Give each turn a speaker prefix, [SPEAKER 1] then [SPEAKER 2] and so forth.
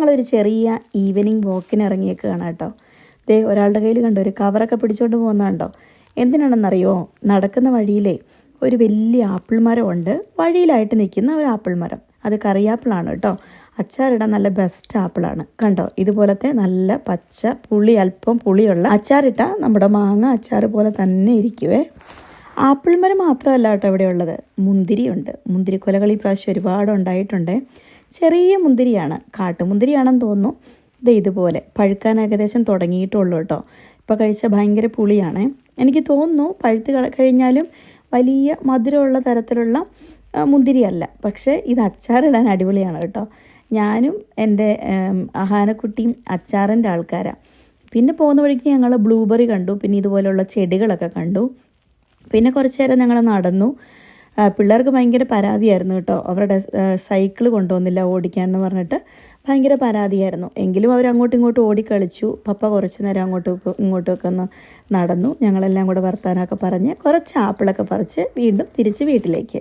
[SPEAKER 1] ഞങ്ങളൊരു ചെറിയ ഈവനിങ് വാക്കിന് ഇറങ്ങിയേക്കുകയാണ് കേട്ടോ. ദേ ഒരാളുടെ കയ്യിൽ കണ്ടോ ഒരു കവറൊക്കെ പിടിച്ചുകൊണ്ട് പോകുന്നുണ്ടോ എന്തിനാണെന്നറിയോ? നടക്കുന്ന വഴിയിലെ ഒരു വലിയ ആപ്പിൾ മരമുണ്ട് വഴിയിലായിട്ട് നിൽക്കുന്ന ഒരു ആപ്പിൾ മരം അത് കറിയാപ്പിളാണ് കേട്ടോ. അച്ചാറിടാൻ നല്ല ബെസ്റ്റ് ആപ്പിളാണ്. കണ്ടോ? ഇതുപോലത്തെ നല്ല പച്ച പുളി അല്പം പുളിയുള്ള അച്ചാറിട്ട നമ്മുടെ മാങ്ങ അച്ചാർ പോലെ തന്നെ ഇരിക്കുവേ. ആപ്പിൾ മരം മാത്രമല്ല കേട്ടോ ഇവിടെ ഉള്ളത്. മുന്തിരിയുണ്ട്. മുന്തിരിക്കൊലകൾ ഈ പ്രാവശ്യം ഒരുപാട് ഉണ്ടായിട്ടുണ്ട്. ചെറിയ മുന്തിരിയാണ് കാട്ടുമുന്തിരിയാണെന്ന് തോന്നുന്നു. ഇത് ഇതുപോലെ പഴുക്കാൻ ഏകദേശം തുടങ്ങിയിട്ടുള്ളൂ കേട്ടോ. ഇപ്പോൾ കഴിച്ച ഭയങ്കര പുളിയാണ്. എനിക്ക് തോന്നുന്നു പഴുത്ത് കഴിഞ്ഞാലും വലിയ മധുരമുള്ള തരത്തിലുള്ള മുന്തിരിയല്ല. പക്ഷേ ഇത് അച്ചാറിടാൻ അടിപൊളിയാണ് കേട്ടോ. ഞാനും എന്റെ ആഹാരക്കുട്ടിയും അച്ചാറിന്റെ ആൾക്കാരാണ് പിന്നെ പോകുന്ന വഴിക്ക് ഞങ്ങൾ ബ്ലൂബെറി കണ്ടു. പിന്നെ ഇതുപോലെയുള്ള ചെടികളൊക്കെ കണ്ടു. പിന്നെ കുറച്ച് നേരം ഞങ്ങൾ നടന്നു. പിള്ളേർക്ക് ഭയങ്കര പരാതിയായിരുന്നു കേട്ടോ. അവരുടെ സൈക്കിൾ കൊണ്ടുവന്നില്ല ഓടിക്കാൻ എന്ന് പറഞ്ഞിട്ട് ഭയങ്കര പരാതിയായിരുന്നു. എങ്കിലും അവർ അങ്ങോട്ടും ഇങ്ങോട്ടും ഓടിക്കളിച്ചു. പപ്പ കുറച്ച് നേരം അങ്ങോട്ടും ഇങ്ങോട്ടുമൊക്കെ ഒന്ന് നടന്നു. ഞങ്ങളെല്ലാം കൂടെ വർത്താനമൊക്കെ പറഞ്ഞ് കുറച്ച് ആപ്പിളൊക്കെ പറിച്ച് വീണ്ടും തിരിച്ച് വീട്ടിലേക്ക്.